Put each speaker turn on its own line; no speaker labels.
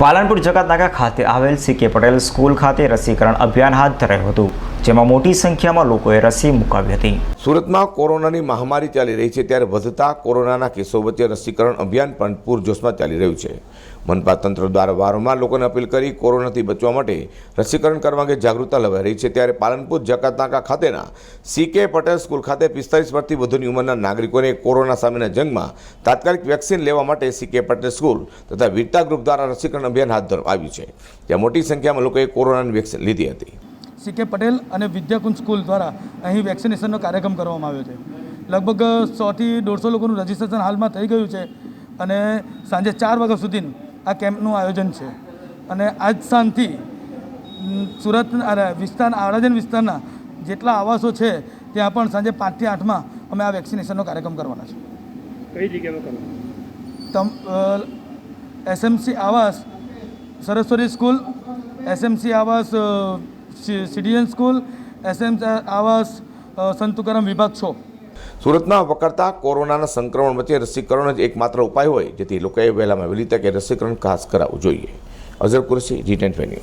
પાલનપુર જકાતનાકા ખાતે આવેલ સી કે પટેલ સ્કૂલ ખાતે રસીકરણ અભિયાન હાથ ધરાયું હતું. જેમાં મોટી સંખ્યામાં લોકોએ રસી મુકાવી હતી.
સુરતમાં કોરોનાની મહામારી ચાલી રહી છે ત્યારે વધતા કોરોનાના કેસો વચ્ચે રસીકરણ અભિયાન પણ પૂરજોશમાં ચાલી રહ્યું છે. મનપા તંત્ર દ્વારા વારંવાર લોકોને અપીલ કરી કોરોનાથી બચવા માટે રસીકરણ કરવા અંગે જાગૃતતા લવાઈ રહી છે. ત્યારે પાલનપુર જકાતનાકા ખાતેના સી કે પટેલ સ્કૂલ ખાતે પિસ્તાલીસ વર્ષથી વધુની ઉંમરના નાગરિકોને કોરોના સામેના જંગમાં તાત્કાલિક વેક્સિન લેવા માટે સીકે પટેલ સ્કૂલ તથા વીરતા ગ્રુપ દ્વારા રસીકરણ અભિયાન હાથ ધરવામાં આવ્યું છે. ત્યાં મોટી સંખ્યામાં લોકોએ કોરોનાની વેક્સિન લીધી હતી.
સી કે પટેલ અને વિદ્યાકુંજ સ્કૂલ દ્વારા અહીં વેક્સિનેશનનો કાર્યક્રમ કરવામાં આવ્યો છે. લગભગ સોથી દોઢસો લોકોનું રજિસ્ટ્રેશન હાલમાં થઈ ગયું છે અને સાંજે ચાર વાગ્યા સુધીનું આ કેમ્પનું આયોજન છે. અને આજ સાંજથી સુરત વિસ્તાર આરાજન વિસ્તારના જેટલા આવાસો છે ત્યાં પણ સાંજે પાંચથી આઠમાં અમે આ વેક્સિનેશનનો કાર્યક્રમ કરવાના છે.
કઈ જગ્યામાં કરવાનું?
તમ એસએમસી આવાસ સરસ્વતી સ્કૂલ એસએમસી આવાસ સિટીઝન સ્કૂલ, એસએમ આવાસ સંતુકરમ સંત વિભાગ છો.
સુરતમાં વકરતા કોરોનાના સંક્રમણ વચ્ચે રસીકરણ જ એકમાત્ર ઉપાય હોય, જેથી લોકોએ વહેલામાં વહેલી તકે રસીકરણ ખાસ કરાવવું જોઈએ. Azhar Kurshi, ji tent venue